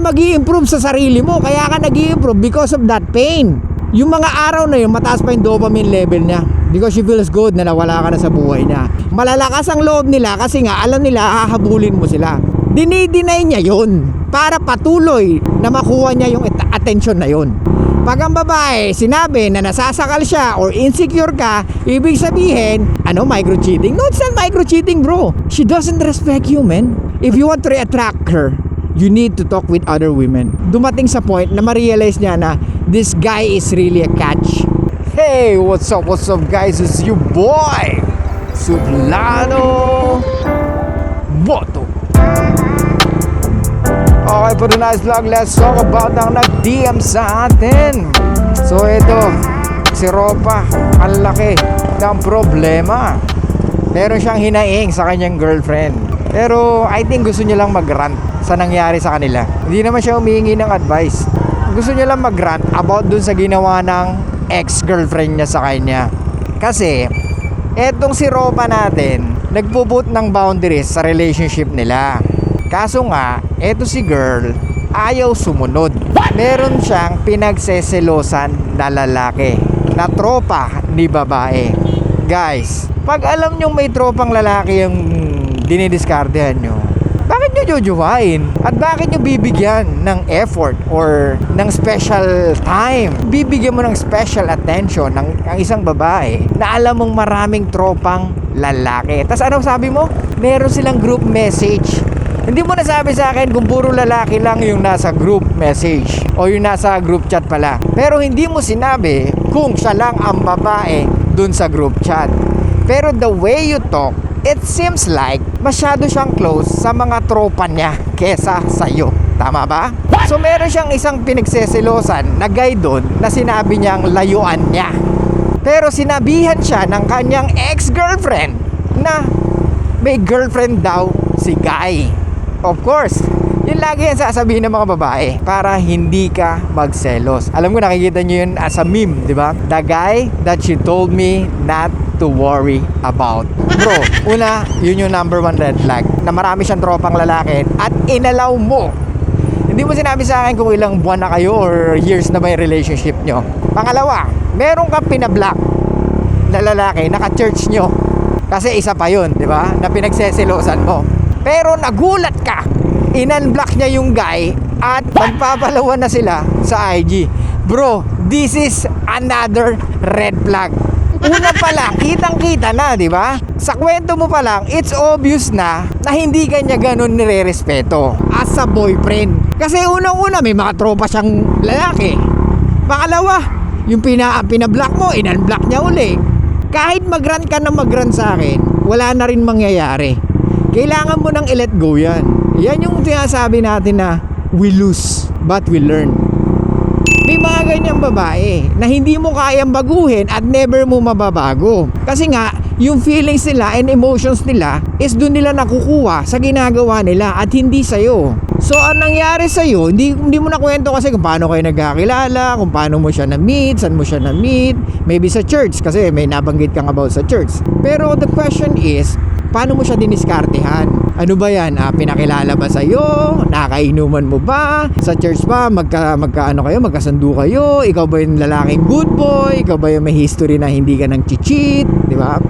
mag improve sa sarili mo. Kaya ka nag improve because of that pain. Yung mga araw na yun, mataas pa yung dopamine level niya. Because she feels good na nawala ka na sa buhay niya. Malalakas ang loob nila kasi nga alam nila hahabulin mo sila. Dinideny niya yun para patuloy na makuha niya yung at- attention na yun. Pag ang babae sinabi na nasasakal siya or insecure ka, ibig sabihin, ano, micro-cheating? No, it's not micro-cheating, bro. She doesn't respect you, man. If you want to attract her, you need to talk with other women. Dumating sa point na ma-realize niya na this guy is really a catch. Hey, what's up, what's up guys? It's you boy, Suplano Boto. Okay, for tonight's vlog, let's talk about ang nag-DM sa atin. So, ito, si Ropa, ang laki ng problema. Meron siyang hinaing sa kanyang girlfriend. Pero, I think gusto niya lang mag-rant sa nangyari sa kanila. Hindi naman siya humingi ng advice. Gusto niya lang mag-rant about dun sa ginawa ng ex-girlfriend niya sa kanya. Kasi, etong si Ropa natin, nagpuput ng boundaries sa relationship nila. Kaso nga, eto si girl, ayaw sumunod. Meron siyang pinagseselosan na lalaki na tropa ni babae. Guys, pag alam nyo may tropang lalaki yung dinidiskartehan nyo, bakit nyo jojowain? At bakit nyo bibigyan ng effort or ng special time? Bibigyan mo ng special attention ng ang isang babae na alam mong maraming tropang lalaki. Tapos ano sabi mo? Meron silang group message. Hindi mo nasabi sa akin kung puro lalaki lang yung nasa group message o yung nasa group chat pala. Pero hindi mo sinabi kung siya lang ang babae dun sa group chat. Pero the way you talk, it seems like masyado siyang close sa mga tropa niya kesa sa iyo. Tama ba? So meron siyang isang pinagseselosan na guy doon na sinabi niyang layuan niya. Pero sinabihan siya ng kanyang ex-girlfriend na may girlfriend daw si guy. Of course, yun lagi yan sasabihin ng mga babae para hindi ka magselos. Alam ko nakikita nyo yun as a meme, di ba? The guy that she told me not to worry about. Bro, una, yun yung number one red flag na marami siyang tropang lalaki at inalaw mo. Hindi mo sinabi sa akin kung ilang buwan na kayo or years na ba yung relationship nyo. Pangalawa, meron kang pinablock na lalaki, naka-church nyo. Kasi isa pa yun, di ba? Na pinagseselosan mo. Pero nagulat ka. In-unblock niya yung guy at magpapalawan na sila sa IG. Bro, this is another red flag. Una pa lang, kitang-kita na, di ba? Sa kwento mo pa lang, it's obvious na na hindi kanya ganun nire-respeto as a boyfriend. Kasi unang-una, may mga tropa siyang lalaki. Pangalawa, yung pina, pinablock mo, in-unblock niya uli. Kahit mag-run ka na mag-run sa akin, wala na rin mangyayari. Kailangan mo nang i-let go yan. Yan yung sinasabi natin na we lose, but we learn. Mga ganyang babae na hindi mo kayang baguhin at never mo mababago. Kasi nga, yung feelings nila and emotions nila is doon nila nakukuha sa ginagawa nila at hindi sa'yo. So, ang nangyari sa'yo, hindi, hindi mo na kwento kasi kung paano kayo nagkakilala, kung paano mo siya na-meet, saan mo siya na-meet, maybe sa church kasi may nabanggit kang about sa church. Pero the question is, paano mo siya diniskartehan? Ano ba yan? Ah, pinakilala ba sa'yo? Nakainuman mo ba? Sa church ba? Magka, magka ano kayo? Magkasando kayo? Ikaw ba yung lalaking good boy? Ikaw ba yung may history na hindi ka nang cheat? Di ba?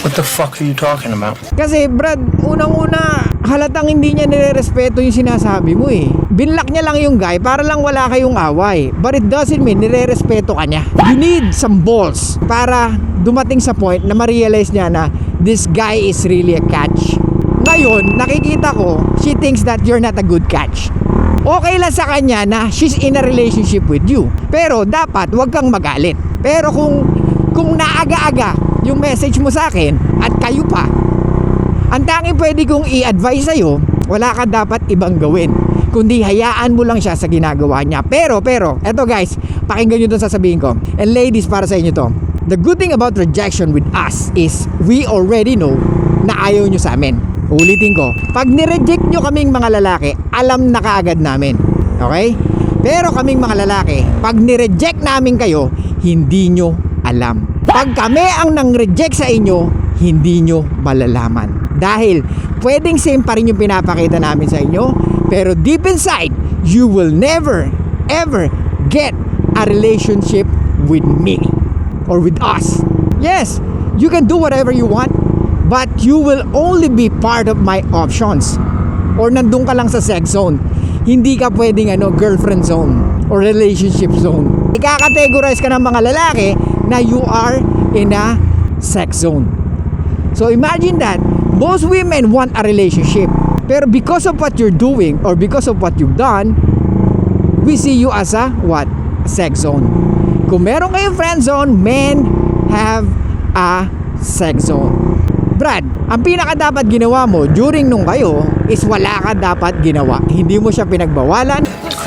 What the fuck are you talking about? Kasi Brad, unang-una, halatang hindi niya nire-respeto yung sinasabi mo eh. Binlock niya lang yung guy para lang wala kayong away. But it doesn't mean nire-respeto ka niya. You need some balls para dumating sa point na ma-realize niya na this guy is really a catch. Ngayon, nakikita ko, she thinks that you're not a good catch. Okay lang sa kanya na she's in a relationship with you. Pero dapat wag kang magalit. Pero kung kung naaga-aga yung message mo sa akin at kayo pa, ang tanging pwede kong i-advise sa'yo, wala ka dapat ibang gawin. Kundi hayaan mo lang siya sa ginagawa niya. Pero, pero, eto guys, pakinggan nyo itong sasabihin ko. And ladies, para sa inyo to. The good thing about rejection with us is we already know na ayaw nyo sa amin. Ulitin ko, pag nireject nyo kaming mga lalaki, alam na kaagad namin. Okay? Pero kaming mga lalaki, pag nireject namin kayo, hindi nyo alam. Pag kami ang nang-reject sa inyo, hindi nyo malalaman. Dahil pwedeng same pa rin yung pinapakita namin sa inyo, pero deep inside, you will never, ever get a relationship with me or with us. Yes, you can do whatever you want, but you will only be part of my options. Or nandun ka lang sa sex zone. Hindi ka pwedeng ano, girlfriend zone or relationship zone. Ikakategorize ka ng mga lalaki na you are in a sex zone. So imagine that most women want a relationship. Pero because of what you're doing or because of what you've done, we see you as a what? Sex zone. Kung meron kayong friend zone, men have a sex zone. Brad, ang pinaka dapat ginawa mo during nung kayo is wala ka dapat ginawa. Hindi mo siya pinagbawalan.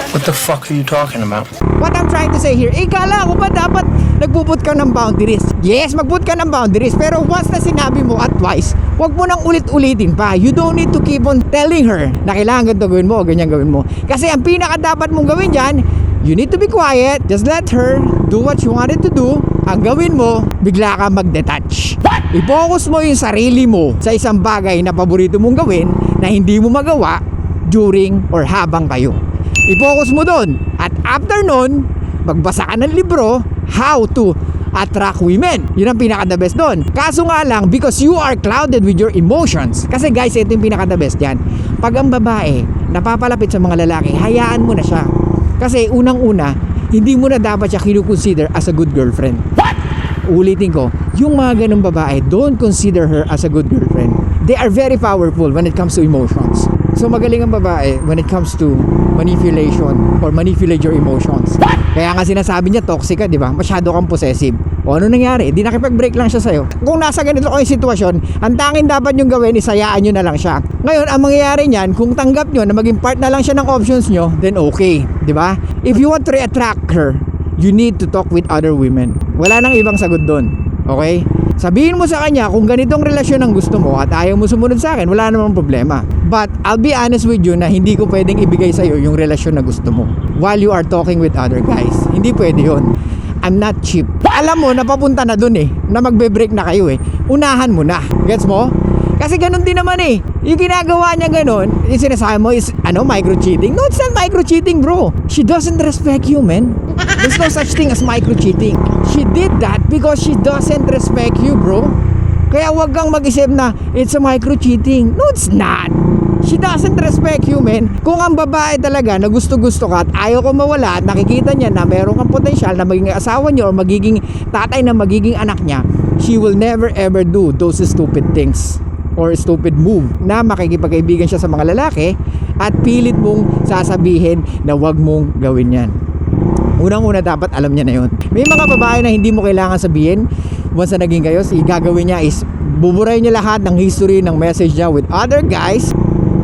What the fuck are you talking about? What I'm trying to say here, eh kala ko ba dapat nagpuput ka ng boundaries? Yes, magput ka ng boundaries, pero once na sinabi mo at twice, wag mo nang ulit-ulitin pa. You don't need to keep on telling her na kailangan ganito gawin mo o ganyan gawin mo. Kasi ang pinaka dapat mong gawin dyan, you need to be quiet, just let her do what she wanted to do. Ang gawin mo, bigla ka mag-detach. I-focus mo yung sarili mo sa isang bagay na paborito mong gawin na hindi mo magawa during or habang kayo. I-focus mo doon. At after nun, magbasa ka ng libro, how to attract women. Yun ang pinaka the best doon. Kaso nga lang, because you are clouded with your emotions. Kasi guys, ito yung pinaka the best yan. Pag ang babae, napapalapit sa mga lalaki, hayaan mo na siya. Kasi unang-una, hindi mo na dapat siya kinukonsider as a good girlfriend. Ulitin ko, yung mga ganong babae, don't consider her as a good girlfriend. They are very powerful when it comes to emotions. So magaling ang babae when it comes to manipulation or manipulate your emotions. Kaya nga sinasabi niya toxic ka, di ba? Masyado kang possessive. O ano nangyari? Di nakipag-break lang siya sa'yo. Kung nasa ganito kayong sitwasyon, ang tanging dapat niyong gawin is hayaan niyo na lang siya. Ngayon, ang mangyayari niyan, kung tanggap niyo na maging part na lang siya ng options niyo, then okay, ba? If you want to re-attract her, you need to talk with other women. Wala nang ibang sagot doon. Okay? Sabihin mo sa kanya kung ganitong relasyon ang gusto mo at ayaw mo sumunod sa akin, wala namang problema. But I'll be honest with you na hindi ko pwedeng ibigay sa'yo yung relasyon na gusto mo while you are talking with other guys. Hindi pwede yon. I'm not cheap. Alam mo, napapunta na dun eh, na magbe-break na kayo eh. Unahan mo na. Gets mo? Kasi ganun din naman eh. Yung ginagawa niya ganun, yung sinasabi mo is, ano, micro-cheating? No, it's not micro-cheating, bro. She doesn't respect you, man. There's no such thing as micro-cheating. She did that because she doesn't respect you, bro. Kaya wag kang mag-isip na, it's a micro-cheating. No, it's not. She doesn't respect you, man. Kung ang babae talaga na gusto-gusto ka at ayaw ko mawala at nakikita niya na meron kang potensyal na magiging asawa niyo o magiging tatay na magiging anak niya, she will never ever do those stupid things or stupid move na makikipagkaibigan siya sa mga lalaki at pilit mong sasabihin na wag mong gawin yan. Unang-una dapat alam niya na yun. May mga babae na hindi mo kailangan sabihin once na naging kayo, si gagawin niya is buburay niya lahat ng history ng message niya with other guys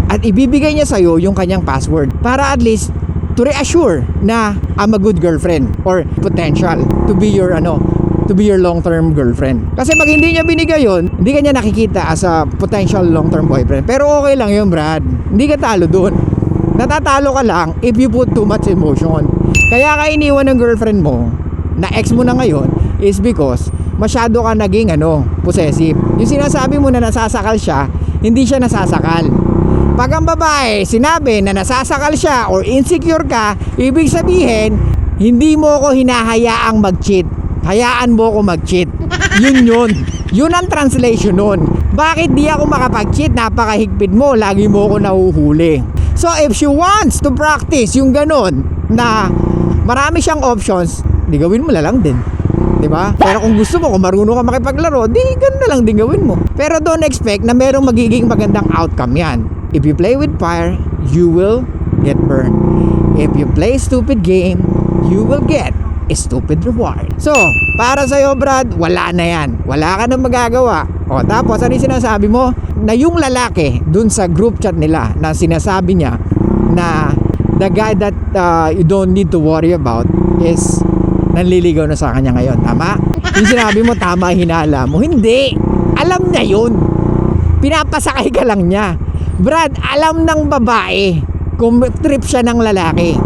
at ibibigay niya sa'yo yung kanyang password para at least to reassure na I'm a good girlfriend or potential to be your ano to be your long-term girlfriend. Kasi pag hindi niya binigay yon, hindi ka niya nakikita as a potential long-term boyfriend. Pero okay lang yun, Brad. Hindi ka talo doon. Natatalo ka lang if you put too much emotion. Kaya ka iniwan ng girlfriend mo, na ex mo na ngayon, is because masyado ka naging ano, possessive. Yung sinasabi mo na nasasakal siya, hindi siya nasasakal. Pag ang babae sinabi na nasasakal siya or insecure ka, ibig sabihin, hindi mo ko hinahayaang mag-cheat. Hayaan mo ko mag-cheat. Yun yun. Yun ang translation nun. Bakit di ako makapag-cheat? Napakahigpit mo. Lagi mo ko nahuhuli. So if she wants to practice yung ganun na marami siyang options, di gawin mo na lang din. 'Di ba? Pero kung gusto mo, kung marunong ka makipaglaro, di ganun na lang din gawin mo. Pero don't expect na merong magiging magandang outcome yan. If you play with fire, you will get burned. If you play stupid game, you will get a stupid reward. So, para sa'yo, Brad, wala na yan. Wala ka nang magagawa. O, tapos, ano yung sinasabi mo? Na yung lalaki, dun sa group chat nila, na sinasabi niya, na the guy that uh, you don't need to worry about is nanliligaw na sa kanya ngayon. Tama? Yung sinabi mo, tama hinala mo. Hindi. Alam niya yun. Pinapasakay ka lang niya. Brad, alam ng babae kung trip siya ng lalaki.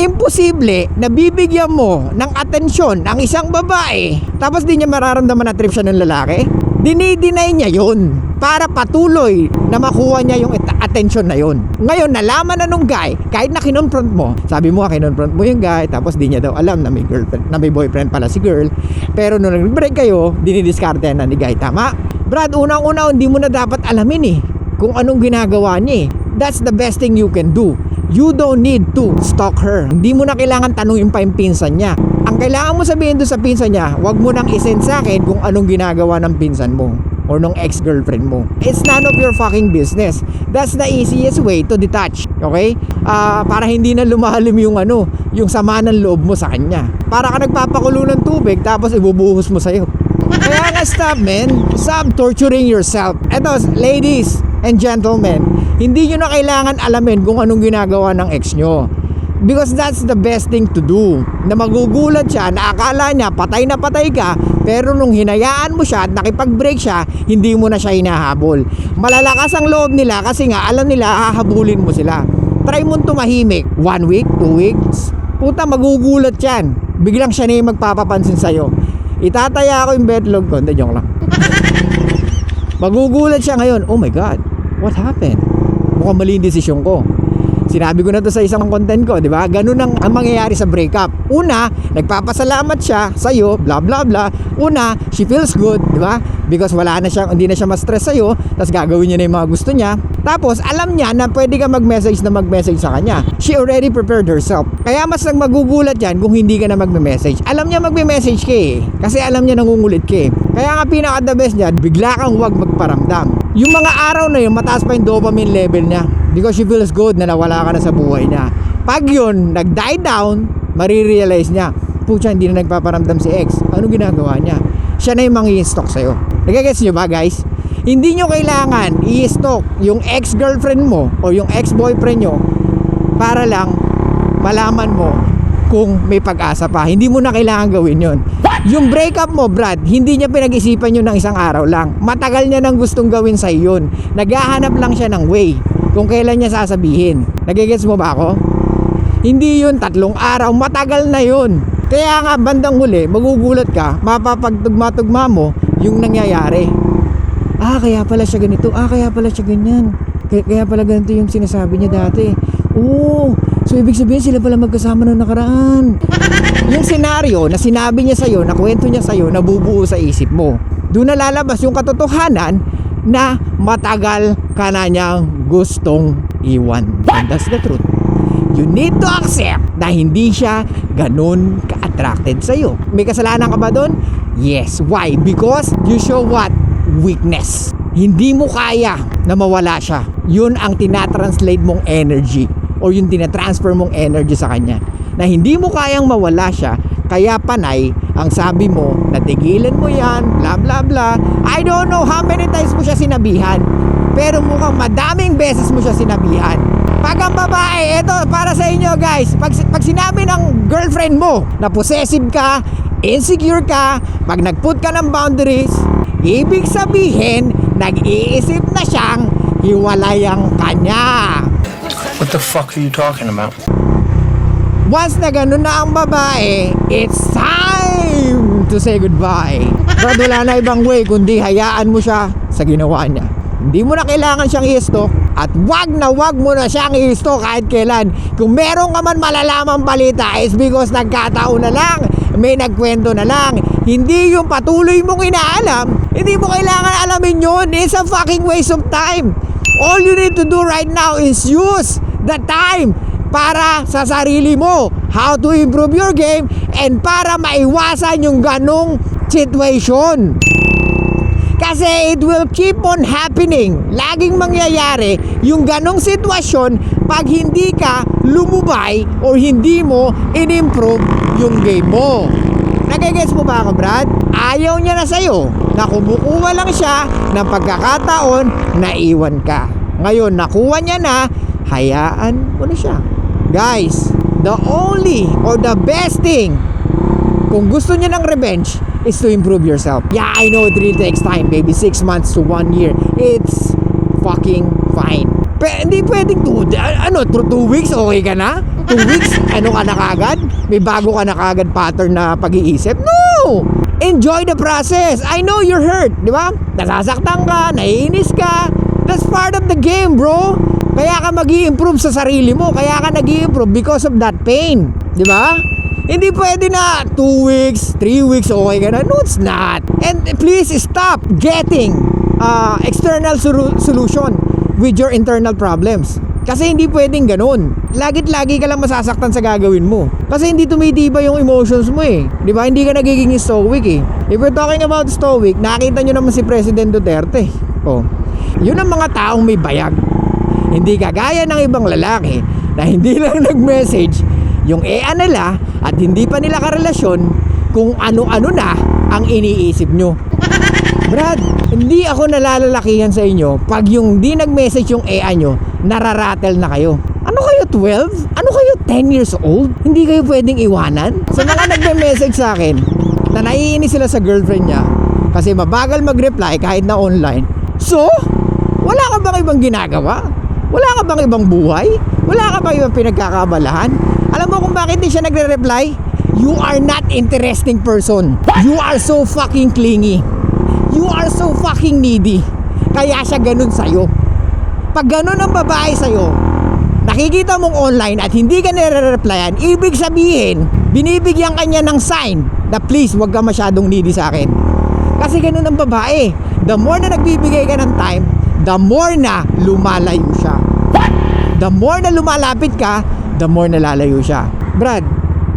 Imposible na bibigyan mo ng atensyon ang isang babae tapos di niya mararamdaman na trip siya ng lalaki. dinideny niya yun para patuloy na makuha niya yung at- attention na yun. Ngayon, nalaman na nung guy, kahit na kinonfront mo, sabi mo, kinonfront mo yung guy, tapos di niya daw alam na may girlfriend, na may boyfriend pala si girl. Pero nung nag-break kayo, dinidiscarte na ni guy. Tama? Brad, unang-una, hindi mo na dapat alamin eh kung anong ginagawa niya eh. That's the best thing you can do. You don't need to stalk her. Hindi mo na kailangan tanungin pa yung pinsan niya. Ang kailangan mo sabihin doon sa pinsan niya, wag mo nang isend sa akin kung anong ginagawa ng pinsan mo or nung ex-girlfriend mo. It's none of your fucking business. That's the easiest way to detach. Okay? Ah, para hindi na lumalim yung ano, yung sama ng loob mo sa kanya. Para ka nagpapakulo ng tubig tapos ibubuhos mo sa'yo. Kaya nga stop man, stop torturing yourself. Eto, ladies and gentlemen, hindi nyo na kailangan alamin kung anong ginagawa ng ex nyo. Because that's the best thing to do. Na magugulat siya, na akala niya patay na patay ka, pero nung hinayaan mo siya at nakipag-break siya, hindi mo na siya hinahabol. Malalakas ang loob nila kasi nga alam nila hahabulin mo sila. Try mo tumahimik. One week, two weeks. Puta, magugulat yan. Biglang siya na yung magpapapansin sa'yo. Itataya ko yung betlog ko. Hindi, joke lang. Magugulat siya ngayon. Oh my God, what happened? Mukhang mali yung desisyon ko. Sinabi ko na to sa isang content ko, di ba? Ganun ang, ang mangyayari sa breakup. Una, nagpapasalamat siya sa iyo, bla bla bla. Una, she feels good, di ba? Because wala na siya, hindi na siya ma-stress sa iyo, tapos gagawin niya na yung mga gusto niya. Tapos, alam niya na pwede ka mag-message na mag-message sa kanya. She already prepared herself. Kaya mas nang magugulat yan kung hindi ka na magme-message. Alam niya magme-message ka eh. Kasi alam niya nangungulit ka eh. Kaya nga pinaka the best niya, bigla kang huwag magparamdam. Yung mga araw na yun, mataas pa yung dopamine level niya. Because she feels good na nawala ka na sa buhay niya. Pag yun, nag-die down, marirealize niya, pucha, hindi na nagpaparamdam si ex. Ano ginagawa niya? Siya na yung mangi-stalk sa'yo. Nagagets niyo ba guys? Hindi nyo kailangan i-stalk yung ex-girlfriend mo o yung ex-boyfriend nyo para lang malaman mo kung may pag-asa pa. Hindi mo na kailangan gawin yon. Yung breakup mo, Brad, hindi niya pinag-isipan yun ng isang araw lang. Matagal niya nang gustong gawin sa yun. Naghahanap lang siya ng way kung kailan niya sasabihin. Nagigets mo ba ako? Hindi yun tatlong araw, matagal na yun. Kaya nga bandang huli, magugulat ka, mapapagtugma-tugma mo yung nangyayari. Ah, kaya pala siya ganito. Ah, kaya pala siya ganyan. Kaya, kaya pala ganito yung sinasabi niya dati. Oo, so ibig sabihin sila pala magkasama noong nakaraan. Yung senaryo na sinabi niya sa'yo, na kwento niya sa'yo, nabubuo sa isip mo. Doon na lalabas yung katotohanan na matagal ka na niyang gustong iwan. And that's the truth. You need to accept na hindi siya ganun ka-attracted sa'yo. May kasalanan ka ba doon? Yes. Why? Because you show what? Weakness. Hindi mo kaya na mawala siya. Yun ang tinatranslate mong energy or yung tinatransfer mong energy sa kanya. Na hindi mo kayang mawala siya, kaya panay ang sabi mo na tigilan mo yan, bla bla bla. I don't know how many times mo siya sinabihan. Pero mukhang madaming beses mo siya sinabihan. Pag ang babae, eto para sa inyo guys, pag, pag sinabi ng girlfriend mo na possessive ka, insecure ka, pag nagput ka ng boundaries, ibig sabihin, nag-iisip na siyang hiwalay ang kanya. What the fuck are you talking about? Once na ganun na ang babae, it's time to say goodbye. Brad, wala na ibang way kundi hayaan mo siya sa ginawa niya. Hindi mo na kailangan siyang i-stalk at wag na wag mo na siyang i-stalk kahit kailan. Kung meron ka man malalamang balita, it's because nagkataon na lang, may nagkwento na lang. Hindi yung patuloy mong inaalam, hindi mo kailangan alamin yun. It's a fucking waste of time. All you need to do right now is use the time para sa sarili mo. How to improve your game and para maiwasan yung ganong situation. Kasi it will keep on happening. Laging mangyayari yung ganong sitwasyon pag hindi ka lumubay or hindi mo in-improve yung game mo. Nagigets mo ba ako, Brad? Ayaw niya na sa'yo na kumukuha lang siya ng pagkakataon na iwan ka. Ngayon, nakuha niya na, hayaan mo na siya. Guys, the only or the best thing kung gusto niya ng revenge is to improve yourself. Yeah, I know it really takes time, baby. Six months to one year. It's fucking fine. Pero hindi pwedeng two, ano, two, two weeks, okay ka na? Two weeks, ano ka na kagad? May bago ka na kagad pattern na pag-iisip? No! enjoy the process. I know you're hurt, di ba? Nasasaktan ka, naiinis ka. That's part of the game, bro. Kaya ka mag improve sa sarili mo. Kaya ka nag improve because of that pain. Di ba? Hindi pwede na 2 weeks, 3 weeks, okay ka na. No, it's not. And please stop getting uh, external solu- solution with your internal problems. Kasi hindi pwedeng ganun. Lagit lagi ka lang masasaktan sa gagawin mo. Kasi hindi tumitibay yung emotions mo eh. Di ba? Hindi ka nagiging stoic eh. If we're talking about stoic, nakita nyo naman si President Duterte. Oh. Yun ang mga taong may bayag. Hindi kagaya ng ibang lalaki na hindi lang nag-message yung EA nila at hindi pa nila karelasyon kung ano-ano na ang iniisip nyo. Brad, hindi ako nalalalakihan sa inyo pag yung di nag-message yung EA nyo, nararatel na kayo. Ano kayo, 12? Ano kayo, 10 years old? Hindi kayo pwedeng iwanan? Sa mga nagme-message sa akin na naiinis sila sa girlfriend niya kasi mabagal mag-reply kahit na online. So, wala ka bang ibang ginagawa? Wala ka bang ibang buhay? Wala ka bang ibang pinagkakabalahan? Alam mo kung bakit di siya nagre-reply? You are not interesting person. You are so fucking clingy. You are so fucking needy. Kaya siya ganun sa'yo. Pag ganun ang babae sa'yo, nakikita mong online at hindi ka nire-replyan, ibig sabihin, binibigyan kanya ng sign na please, wag ka masyadong needy sa akin. Kasi ganun ang babae. The more na nagbibigay ka ng time, the more na lumalayo siya. The more na lumalapit ka, the more na lalayo siya. Brad,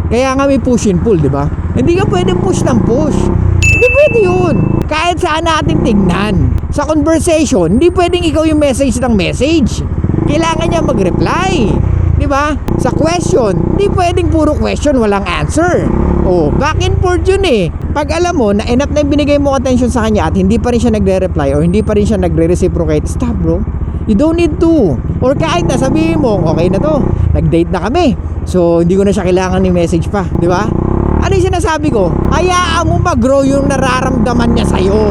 kaya nga may push and pull, di ba? Hindi ka pwedeng push ng push. Hindi pwede yun. Kahit saan natin tignan. Sa conversation, hindi pwedeng ikaw yung message ng message. Kailangan niya mag-reply. Di ba? Sa question, hindi pwedeng puro question, walang answer. Oh, back and forth yun eh. Pag alam mo na enough na yung binigay mo attention sa kanya at hindi pa rin siya nagre-reply or hindi pa rin siya nagre-reciprocate, stop bro. You don't need to. Or kahit na sabihin mo, okay na to, nag-date na kami. So, hindi ko na siya kailangan ni message pa. Di ba? Ano yung sinasabi ko? Hayaan mo mag-grow yung nararamdaman niya sa'yo.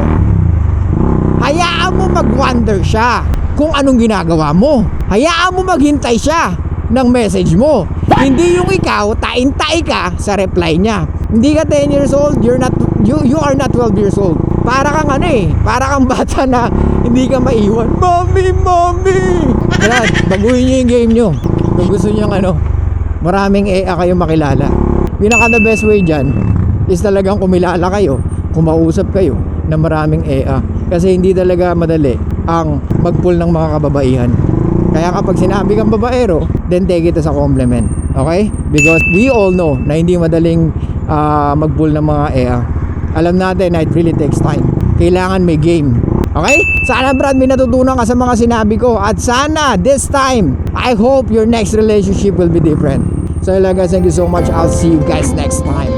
Hayaan mo mag-wonder siya kung anong ginagawa mo. Hayaan mo maghintay siya ng message mo. Hindi yung ikaw, tain-tai ka sa reply niya. Hindi ka 10 years old, you're not, you, you are not 12 years old. Para kang ano eh, para kang bata na hindi ka maiwan. Mommy, mommy! Brad, baguhin niyo yung game niyo. Kung gusto niyo ano, maraming EA kayo makilala. Pinaka the best way dyan is talagang kumilala kayo, kumausap kayo ng maraming EA. Kasi hindi talaga madali ang mag-pull ng mga kababaihan. Kaya kapag sinabi kang babaero, then take it as a compliment. Okay? Because we all know na hindi madaling ah, mag-pull ng mga EA. Alam natin na it really takes time. Kailangan may game. Okay? Sana Brad may natutunan ka sa mga sinabi ko at sana this time I hope your next relationship will be different. So guys, thank you so much. I'll see you guys next time.